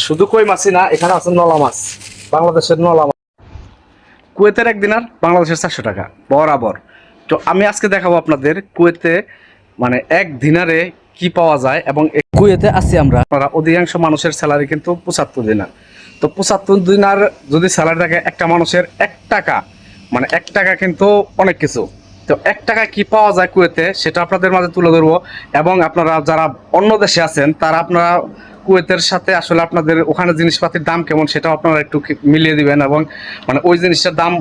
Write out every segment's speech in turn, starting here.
শুধু কই মাছই না এখানে আছে নলা মাছ। বাংলাদেশের নলা মাছ। কুয়েতের এক দিনার বাংলাদেশের চারশো টাকা বরাবর। তো আমি আজকে দেখাবো আপনাদের কুয়েতে মানে এক দিনারে কি পাওয়া যায় এবং কুয়েতে আছি আমরা। আপনারা অধিকাংশ মানুষের স্যালারি কিন্তু পঁচাত্তর দিনার। তো পঁচাত্তর দিনার যদি স্যালারি থাকে একটা মানুষের এক টাকা মানে এক টাকা কিন্তু অনেক কিছু। তো এক টাকা কি পাওয়া যায় কুয়েতে সেটা আপনাদের মাঝে তুলে ধরবো। এবং আপনারা যারা অন্য দেশে আছেন তারা আপনারা কুয়েতের সাথে আসলে আপনাদের ওখানে জিনিসপাতির দাম কেমন সেটাও আপনারা একটু মিলিয়ে দিবেন এবং মানে ওই জিনিসটার দাম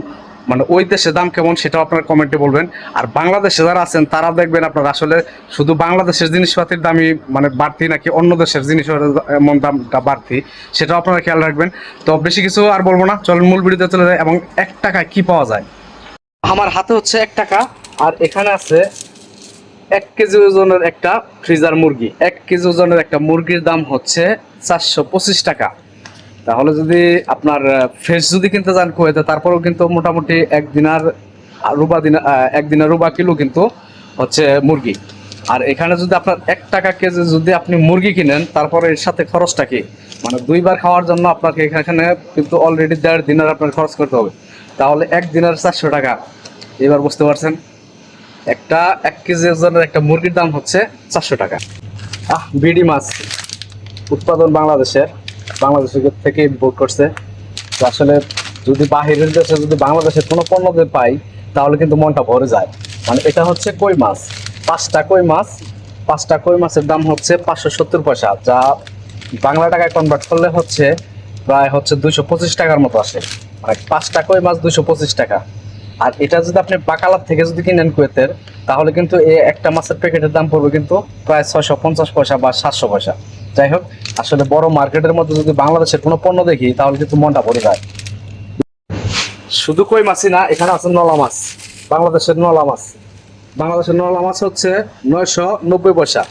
মানে ওই দেশের দাম কেমন সেটাও আপনারা কমেন্টে বলবেন। আর বাংলাদেশে যারা আছেন, তারা দেখবেন আপনারা আসলে শুধু বাংলাদেশের জিনিসপাতির দামই মানে বাড়তি নাকি অন্য দেশের জিনিসের এমন দামটা বাড়তি, সেটাও আপনারা খেয়াল রাখবেন। তো বেশি কিছু আর বলব না, চলুন মূল ভিডিওতে চলে যায় এবং এক টাকায় কি পাওয়া যায়? আমার হাতে হচ্ছে এক টাকা, আর এখানে আছে এক কেজি ওজনের একটা ফ্রিজার মুরগি। এক কেজি ওজনের একটা মুরগির দাম হচ্ছে চারশো পঁচিশ টাকা। তাহলে যদি আপনার ফ্রেশ যদি কিনতে যান কুয়েতে তারপরেও কিন্তু মোটামুটি এক দিনার রুবা দিনা আহ, এক দিনের রুবা কিলো কিন্তু হচ্ছে মুরগি। আর এখানে যদি আপনার এক টাকা কেজি যদি আপনি মুরগি কিনেন তারপরে এর সাথে খরচটা কি? মানে দুইবার খাওয়ার জন্য আপনাকে এখানে কিন্তু অলরেডি দেড় দিনের আপনার খরচ করতে হবে। তাহলে এক দিনের চারশো টাকা। এবার বুঝতে পারছেন? একটা এক কেজি ওজনের একটা মুরগির দাম হচ্ছে চারশো টাকা। আহ, বিডি মাছ উৎপাদন বাংলাদেশের বাংলাদেশের থেকে ইম্পোর্ট করছে। আসলে যদি বাহিরের দেশে, যদি বাংলাদেশের কোনো পণ্য পাই, তাহলে কিন্তু মনটা ভরে যায়। মানে এটা হচ্ছে কই মাছ? পাঁচটা কই মাছ? পাঁচটা কই মাছের দাম হচ্ছে পাঁচশো সত্তর পয়সা, যা বাংলা টাকায় কনভার্ট করলে হচ্ছে প্রায় হচ্ছে দুইশো পঁচিশ টাকার মতো আসে। মানে পাঁচটা কই মাছ দুইশো পঁচিশ টাকা। আর এটা যদি আপনি বাকালার থেকে যদি কিনেন কুয়েতের, তাহলে কিন্তু এই একটা মাছের প্যাকেটের দাম পড়বে কিন্তু প্রায় ছয়শো পঞ্চাশ পয়সা বা সাতশো পয়সা। যাই হোক, আসলে বড় মার্কেটের মধ্যে যদি বাংলাদেশের কোনো পণ্য দেখি, তাহলে কিন্তু মনটা ভরে যায়। শুধু কই মাছই না, এখানে আছে নলা মাছ, বাংলাদেশের নলা মাছ। বাংলাদেশের নলা মাছ হচ্ছে নয়শো নব্বই পয়সা।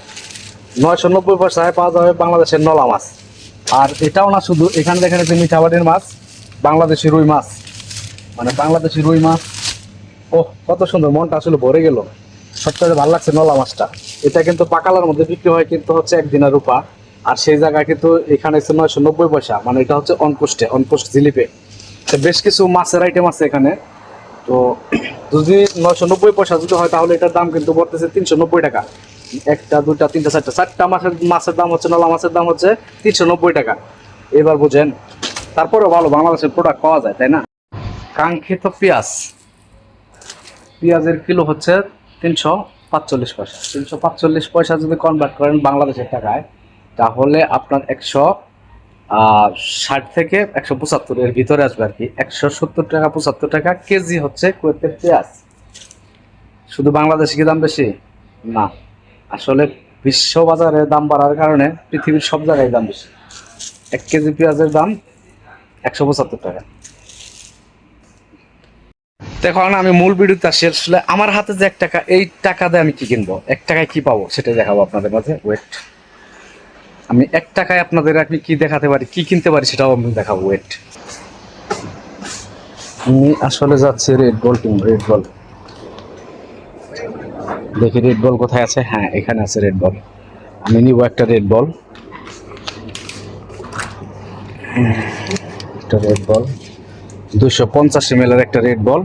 নয়শো নব্বই পয়সায় পাওয়া যাবে বাংলাদেশের নলা মাছ। আর এটাও না শুধু, এখানে দেখেন যে মিঠাবাড়ির মাছ, বাংলাদেশি রুই মাছ। মানে বাংলাদেশি রুই মাছ। ও কত সুন্দর, মনটা আসলে ভরে গেল। সবচেয়ে ভালো লাগছে নলা মাছটা। এটা কিন্তু পাকালার মধ্যে বিক্রি হয় কিন্তু হচ্ছে একদিনের রূপা। আর সেই জায়গায় কিন্তু এখানে হচ্ছে নয়শো নব্বই পয়সা মানে এটা হচ্ছে অনকোস্টে অনকোস্ট জিলিপে। তো বেশ কিছু মাছের আইটেম আছে এখানে। তো যদি নয়শো নব্বই পয়সা যদি হয়, তাহলে এটার দাম কিন্তু পড়তেছে তিনশো নব্বই টাকা। একটা দুটা তিনটা, চারটা। চারটা মাছের মাছের দাম হচ্ছে, নলা মাছের দাম হচ্ছে তিনশো নব্বই টাকা। এবার বুঝেন, তারপরেও ভালো বাংলাদেশের প্রোডাক্ট পাওয়া যায়, তাই না? কাঙ্ক্ষিত পেঁয়াজ। পেঁয়াজের কিলো হচ্ছে তিনশো পাঁচচল্লিশ পয়সা। তিনশো পাঁচচল্লিশ পয়সা যদি কনভার্ট করেন বাংলাদেশের টাকায়, তাহলে আপনার একশো ষাট থেকে একশো পঁচাত্তর এর ভিতরে আসবে আর কি। একশো সত্তর টাকা, পঁচাত্তর টাকা কেজি হচ্ছে কুয়েতের পেঁয়াজ। শুধু বাংলাদেশে কি দাম বেশি? না। আসলে বিশ্ব বাজারে দাম বাড়ার কারণে পৃথিবীর সব জায়গায় দাম বেশি। এক কেজি পেঁয়াজের দাম একশো পঁচাত্তর টাকা। দেখুন আমি মূল ভিডিওতে আসি আসলে আমার হাতে যে এক টাকা, এই টাকা দিয়ে আমি কি কিনবো? এক টাকায় কি পাবো? সেটা দেখাবো আপনাদের মাঝে। ওয়েট আমি এক টাকায় আপনাদের আমি কি দেখাতে পারি, কি কিনতে পারি সেটাও আমি দেখাবো। ওয়েট আমি আসলে যাচ্ছি red ball team red ball দেখি রেড বল কোথায় আছে? হ্যাঁ এখানে আছে রেড বল আমি নিব একটা রেড বল একটা রেড বল দুশো পঞ্চাশ এম একটা রেড বল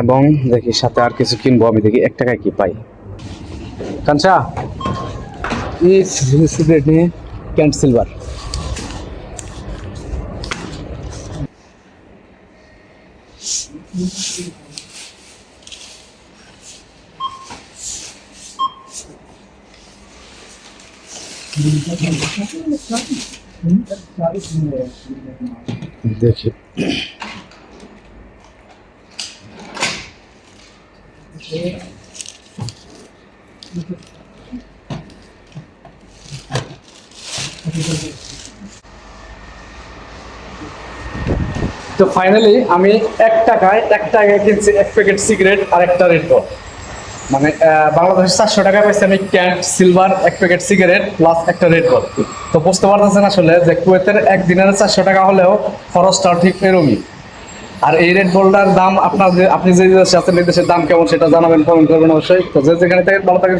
এবং দেখি সাথে আর কিছু কিনবো আমি দেখি এক টাকায় কি পাই। কাঞ্চা সিগারেট নিয়ে ক্যান্ট সিলভার দেখি। তো ফাইনালি আমি এক টাকায় এক টাকায় কিনছি এক প্যাকেট সিগারেট আর একটা রেড বল মানে আহ, বাংলাদেশের চারশো টাকায় পাইছি আমি ক্যান্ট সিলভার এক প্যাকেট সিগারেট প্লাস একটা রেড বল তো বুঝতে পারতেছেন আসলে যে কুয়েতের এক দিনের চারশো টাকা হলেও খরচটা ঠিক এরকমই আর এই রেড বলটার দাম আপনার আপনি যে দেশে আছেন এই দেশের দাম কেমন সেটা জানাবেন কমেন্ট করবেন অবশ্যই। তো যে যেখানে থাকেন ভালো থাকেন।